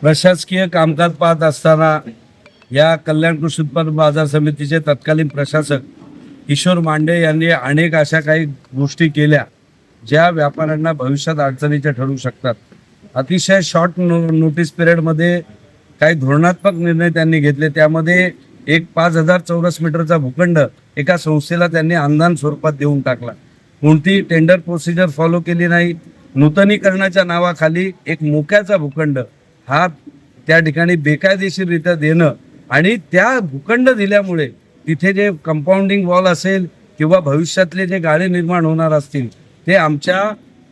प्रशासकीय कामकाज पाहत असताना या कल्याण कृषी उत्पन्न बाजार समितीचे तत्कालीन प्रशासक किशोर मांडे यांनी अनेक अशा काही गोष्टी केल्या ज्या व्यापाऱ्यांना भविष्यात अडचणीच्या ठरू शकतात. अतिशय शॉर्ट नो नोटीस पिरियडमध्ये काही धोरणात्मक निर्णय त्यांनी घेतले. त्यामध्ये एक पाच हजार चौरस मीटरचा भूखंड एका संस्थेला त्यांनी अनुदान स्वरूपात देऊन टाकला. कोणती टेंडर प्रोसिजर फॉलो केली नाही. नूतनीकरणाच्या नावाखाली एक मोक्याचा भूखंड हा त्या ठिकाणी बेकायदेशीररित्या देणं आणि त्या भूखंड दिल्यामुळे तिथे जे कंपाऊंडिंग वॉल असेल किंवा भविष्यातले जे गाळे निर्माण होणार असतील ते आमच्या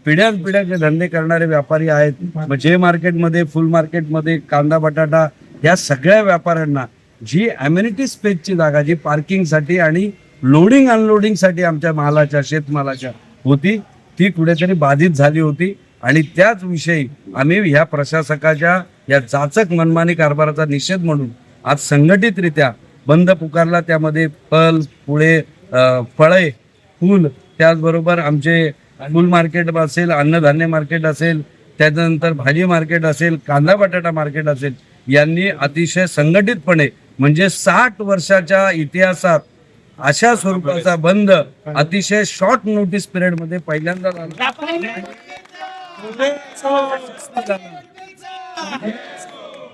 पिढ्यानपिढ्या जे धंदे करणारे व्यापारी आहेत जे मार्केटमध्ये फुल मार्केटमध्ये कांदा बटाटा या सगळ्या व्यापाऱ्यांना जी अम्युनिटी स्पेसची जागा जी पार्किंगसाठी आणि लोडिंग अनलोडिंगसाठी आमच्या मालाच्या शेतमालाच्या होती ती कुठेतरी बाधित झाली होती. आणि त्याच विषयी आम्ही ह्या प्रशासकाच्या या जाचक मनमानी कारभाराचा निषेध म्हणून आज संघटितरित्या बंद पुकारला. त्यामध्ये फल पुळे फळे फूल त्याचबरोबर आमचे फूल मार्केट असेल अन्नधान्य मार्केट असेल त्याच्यानंतर भाजी मार्केट असेल कांदा बटाटा मार्केट असेल यांनी अतिशय संघटितपणे म्हणजे साठ वर्षाच्या इतिहासात अशा स्वरूपाचा बंद अतिशय शॉर्ट नोटीस पिरियडमध्ये पहिल्यांदा झाला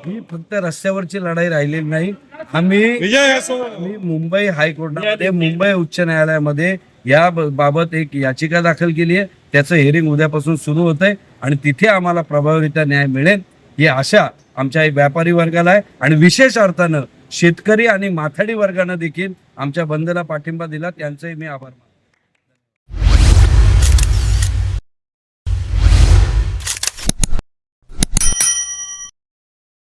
ही फक्त रस्त्यावरची लढाई राहिलेली नाही. आम्ही आम्ही मुंबई हायकोर्टामध्ये मुंबई उच्च न्यायालयामध्ये या बाबत एक याचिका दाखल केली आहे. त्याचं हिअरिंग उद्यापासून सुरू होत आहे आणि तिथे आम्हाला प्रभावीरित्या न्याय मिळेल ही आशा आमच्या व्यापारी वर्गाला आहे. आणि विशेष अर्थानं शेतकरी आणि माथाडी वर्गानं देखील आमच्या बंदला पाठिंबा दिला. त्यांचंही मी आभार